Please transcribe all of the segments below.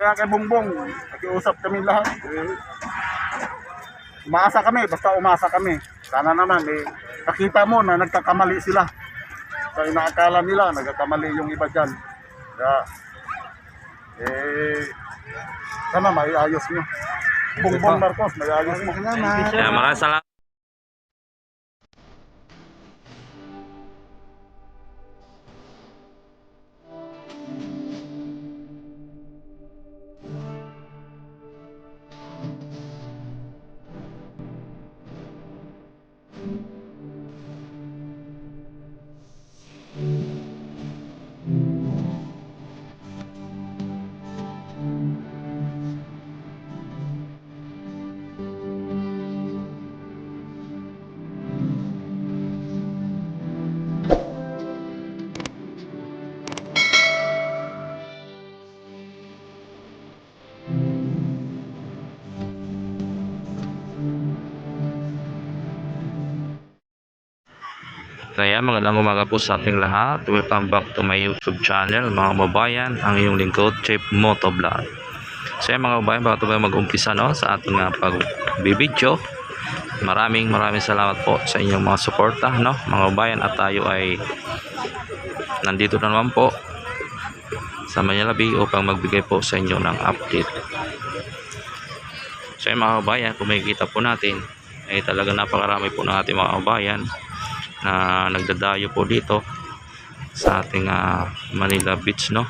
Kaya kay Bongbong, nakiusap kami lahat. Eh, umasa kami, basta umasa kami. Sana naman, eh, nakita mo na nagkakamali sila. Sa inaakala nila, nagkakamali yung iba dyan. Kaya, eh, sana maiayos nyo. Bongbong Marcos, maiayos mo. Salamat. Maraming salamat. Kaya magandang umaga po sa ating lahat. Welcome back to my YouTube channel mga kababayan. Ang iyong lingkod, Chip Motovlog. So yan mga kababayan, bago tayo mag-umpisa no, sa ating uh, pagbibideo. Maraming maraming salamat po sa inyong mga suporta no, mga kababayan. At tayo ay nandito na naman po sa Manila Bay upang magbigay po sa inyo ng update. So yan mga kababayan, kung makikita po natin, ay talaga napakarami po ng ating mga kababayan na nagdadayo po dito sa ating ah, Manila Beach no?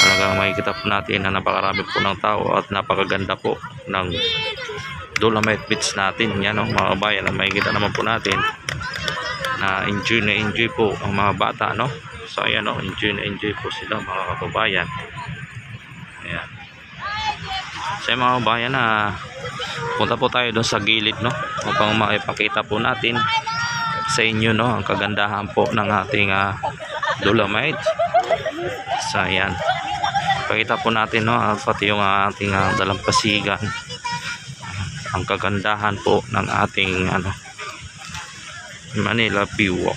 Talagang makikita po natin na napakarami po ng tao at napakaganda po ng Dolomite Beach natin yan no? Mga kabayan na makikita naman po natin na enjoy na enjoy po ang mga bata no? So ayan no? Enjoy na enjoy po sila mga kababayan. Ayan. So mga kababayan na punta po tayo doon sa gilid no? Upang maipakita po natin sa inyo no ang kagandahan po ng ating ah, Dolomite. So ayan. Pakita po natin no ah, pati yung ah, ating ah, dalampasigan. Ang kagandahan po ng ating ano Manila Walk.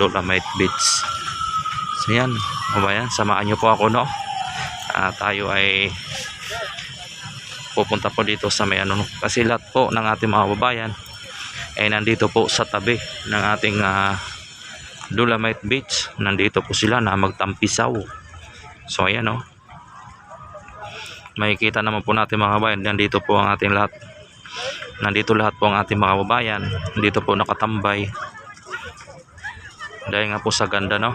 Dolomite Beach. So yan, kabayan, samahan niyo po ako no. Ah, tayo ay pupunta po dito sa may ano no. kasi lahat po ng ating mga babayan ay nandito po sa tabi ng ating ah, Dolomite Beach. Nandito po sila na magtampisaw. So ayan o. Makikita naman po natin mga kabayan. Nandito po ang ating lahat. Nandito lahat po ang ating mga kababayan. Nandito po nakatambay. Dahil nga po sa ganda no.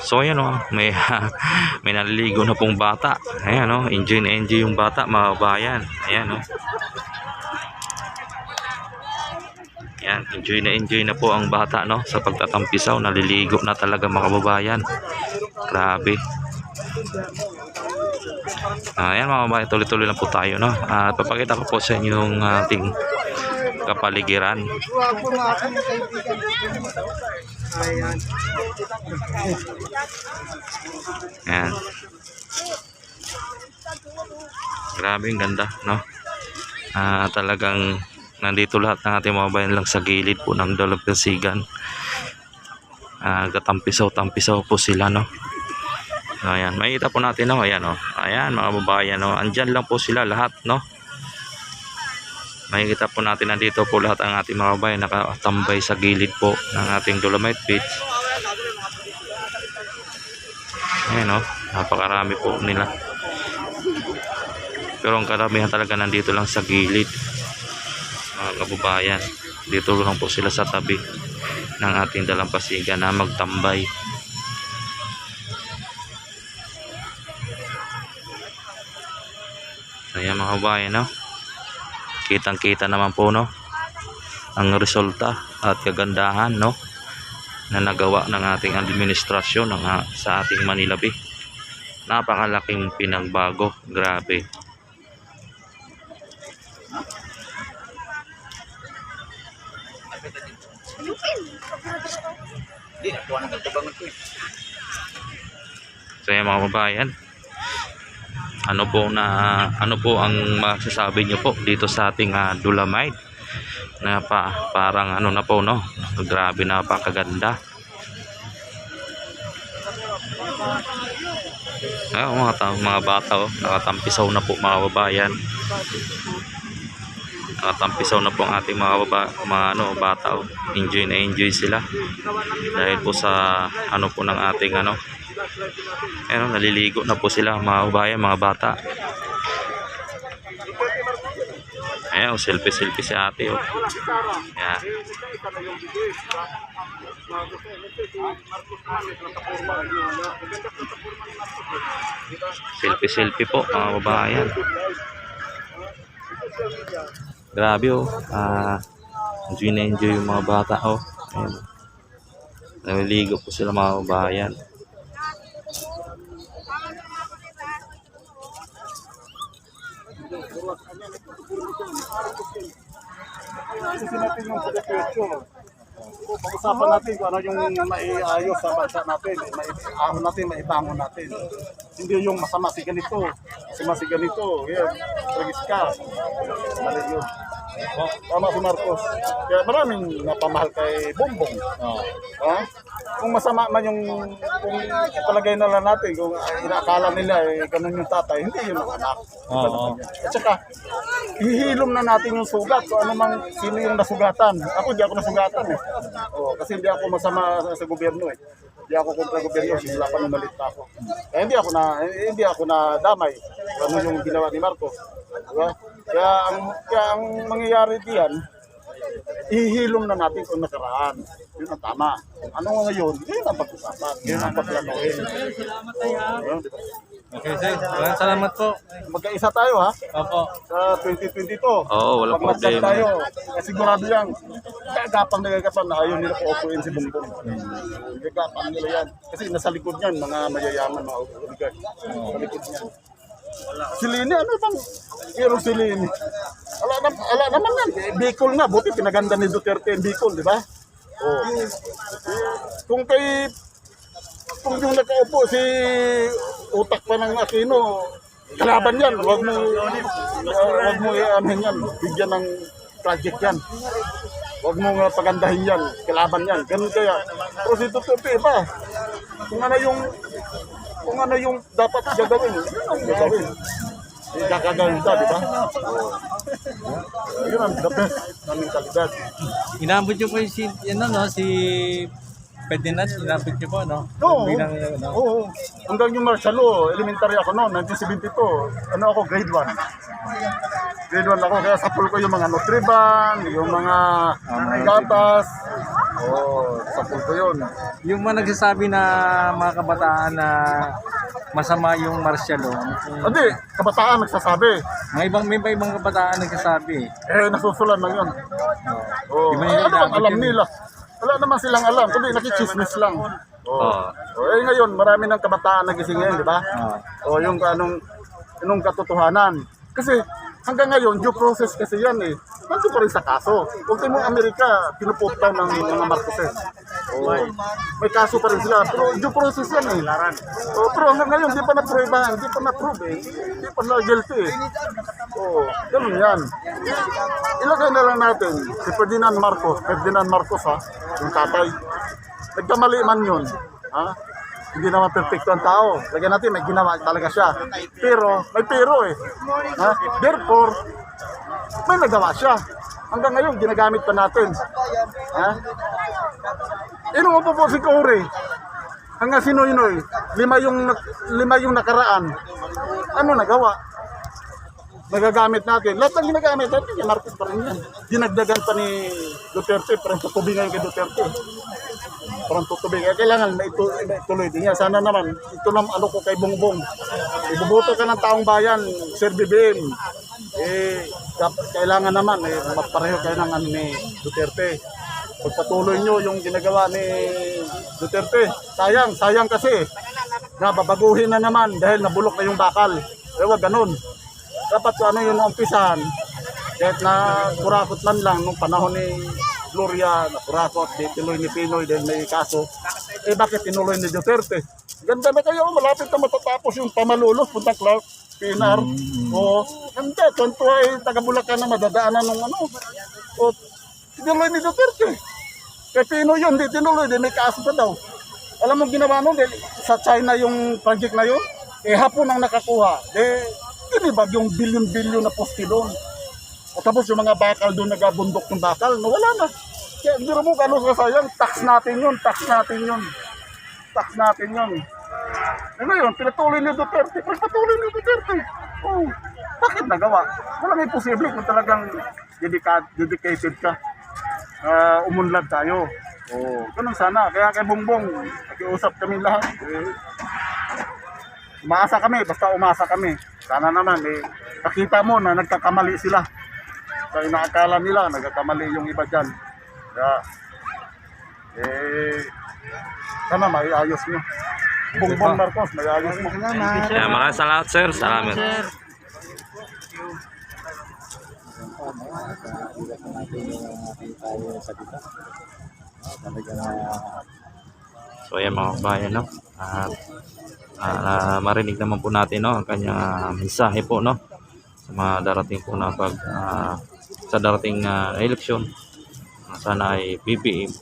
So ayan o. May, may naliligo na pong bata. Ayan o. Enjoy na enjoy yung bata mga kababayan. Ayan o. Yan, enjoy na enjoy na po ang bata no sa pagtatampisaw, naliligo na talaga mga kababayan. Grabe. Ayan mga kababayan, tuloy-tuloy lang po tayo no. At papakita ko po sa inyo yung ating kapaligiran. Ayan. Grabe ang ganda no. Ah, talagang nandito lahat ng ating mga bayan lang sa gilid po ng Dalampasigan. Ah, katampisaw-tampisaw po sila no. Ayan, makita po natin no, ayan oh. Ayan mga babayan no, andyan lang po sila lahat no. Makikita po natin nandito po lahat ang ating mga babayan nakatambay sa gilid po ng ating Dolomite Beach. Ayan oh, napakarami po nila. Pero ang karamihan talaga nandito lang sa gilid mga kababayan. Dito lang po sila sa tabi ng ating dalampasigan na magtambay. Ayan mga kababayan no? Kitang kita naman po no? Ang resulta at kagandahan no? Na nagawa ng ating administrasyon ng, ah, sa ating Manila Bay. Napakalaking pinagbago. Grabe So yan mga kababayan. Ano po na ano po ang masasabi niyo po dito sa ating ah, Dolomite na pa, parang ano na po no. Grabe napakaganda. Ah, mga, tao, mga bata oh, nakatampisaw na po mga Nakatampisaw na po ang ating mga baba, mga ano, bata oh. Enjoy na enjoy sila. Dahil po sa ano po ng ating ano. Ano, naliligo na po sila mga babayan, mga bata. Ayan, oh, selfie-selfie si ate oh. Ayan. Selfie-selfie po mga babayan. Grabe oh. Ah, enjoy na enjoy yung mga bata oh. Ayan. Naliligo po sila mga pagkakasyo. Pag-usapan natin kung ano yung maiayos sa bansa natin, maiahon natin, maibangon natin. Hindi yung masama si ganito, masama si ganito, yan, tragis ka. Mali yun. Oh, tama si Marcos. Kaya maraming napamahal kay Bongbong. Ha? Kung masama man yung kung palagay na lang natin kung inaakala nila eh, ganun yung tatay, hindi yun ang anak. Oo. At saka, hihilom na natin yung sugat kung ano man sino yung nasugatan. Ako hindi ako nasugatan eh. Oh, kasi hindi ako masama sa, sa gobyerno eh. Hindi ako kontra gobyerno, simula pa nung malit pa ako. Kaya hindi ako na eh, hindi ako na damay ano yung ginawa ni Marcos. Diba? Kaya ang kaya ang mangyayari diyan, ihilom na natin kung nakaraan. Yun ang tama. Ano nga ngayon, yun ang pag-usapan. Yun ang. Oh, yun, diba? Okay, sir. Maraming salamat po. Magkaisa tayo ha Opo. sa 2022. Oo, walang Pag mag-jump problema. tayo, kasi sigurado yan, gagapang na gagapang na ayaw nila po-opuin si Bongbong. Gagapang nila yan. Kasi nasa likod niyan, mga mayayaman, mga oligarch. Sa likod niyan. Si Lini, ano bang pero si Lini? Ala, na, ala naman yan. Eh, Bicol nga, buti pinaganda ni Duterte yung Bicol, di ba? Oh. Kung kay kung yung nakaupo si utak pa ng Aquino, kalaban yan. Huwag mo, uh, wag mo i-amin yan. Bigyan ng project yan. Huwag mo nga pagandahin yan. Kalaban yan. Ganun kaya. Pero si Duterte iba. Kung ano yung kung ano yung dapat gagawin, yun ang gagawin. Yung kakagawin ka, di ba? Oh. Yun ang the best na mentalidad. Inabot niyo po yung si, ano, no, si Ferdinand, inabot niyo po, no? Oo. Bilang, ano, Oo. Hanggang yung martial law, elementary ako noon, 1972. Ano ako, grade 1. Grade 1 ako, kaya sapul ko yung mga Nutriban, yung mga gatas. Oo, oh, sapul ko yun. yung mga nagsasabi na mga kabataan na masama yung martial law. Hindi, kabataan nagsasabi. Mga ibang may iba ibang kabataan nagsasabi. Eh, nasusulan lang yun. Oo. Di ba ano bang alam yun? nila? Wala naman silang alam, kundi nakichismis lang. Oo. Oh, eh ngayon, marami ng kabataan nagising ngayon, di ba? Ah. O yung anong anong katotohanan. Kasi hanggang ngayon, due process kasi yan eh. Nandun pa rin sa kaso. Ultimo Amerika, pinuput down ng mga Marcoses. O, may kaso pa rin sila. Pero due process yan eh. O, pero hanggang ngayon, di pa na-prove, hindi pa na-prove eh. Hindi pa na-guilty eh. O, ganun yan. Ilagay na lang natin si Ferdinand Marcos. Ferdinand Marcos ha, yung tatay. Nagkamali man yun. Ha? Hindi naman perfecto ang tao. Lagyan natin, may ginawa talaga siya. Pero, may pero eh. Ha? Therefore, may nagawa siya. Hanggang ngayon, ginagamit pa natin. Ha? Ino mo po si Corey. Hanggang si Noynoy. Lima yung, lima yung nakaraan. Ano nagawa? Nagagamit natin. Lahat ng ginagamit natin, Marcos pa rin yan. Dinagdagan pa ni Duterte, parang tutubi ngayon kay Duterte parang tutubig. Kaya kailangan maitu- maituloy din yan. Sana naman, ito na ano ko kay Bongbong. Ibubuto ka ng taong bayan, Sir BBM. Eh, kailangan naman, eh, mapareho kayo ng ano ni Duterte. Pagpatuloy nyo yung ginagawa ni Duterte. Sayang, sayang kasi. Na babaguhin na naman dahil nabulok na yung bakal. Eh, wag ganun. Dapat ano yung umpisahan. Kahit na kurakot man lang nung panahon ni Gloria na kurakot, di tinuloy ni Pinoy dahil may kaso. Eh bakit tinuloy ni Duterte? Ganda na kayo, malapit na matatapos yung pamalulos, punta Clark, Pinar. O, ganda, tuntua ay taga Bulacan na madadaanan ng ano. O, tinuloy ni Duterte. Kay Pinoy yun, di tinuloy, di may kaso pa daw. Alam mo ginawa nun, dahil sa China yung project na yun, eh hapon ang nakakuha, eh, tinibag yung bilyon-bilyon na poste doon. At tapos yung mga bakal doon nagabundok ng bakal, nawala na. Kaya hindi mo gano'n kasayang, tax natin yun, tax natin yun. Tax natin yun. Eh ngayon, pinatuloy ni Duterte, pagpatuloy ni Duterte. Oh, bakit nagawa? Walang imposible kung talagang dedicated, dedicated ka. Ah, umunlad tayo. Oh, ganun sana. Kaya kay Bongbong, nakiusap kami lahat. Eh, Umasa kami, basta umasa kami. Sana naman, eh, nakita mo na nagkakamali sila. Sa inaakala nila, nagkakamali yung iba dyan. Kaya, eh, sana maiayos nyo. Bongbong Marcos, maiayos mo. Kaya maraming salamat sir. Salamat. So ayan mga kabayan no. At ah, marinig naman po natin no ang kanyang ah, mensahe po no sa mga darating po na pag ah, sa darating ah, eleksyon sana ay BBM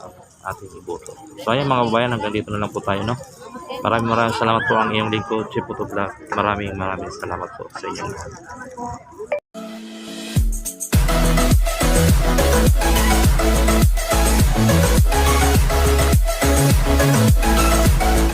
ating iboto. So ayan mga babayan, hanggang dito na lang po tayo. No? Maraming maraming salamat po ang iyong lingkod, Chiputo Vlog. Maraming maraming salamat po sa inyong lahat.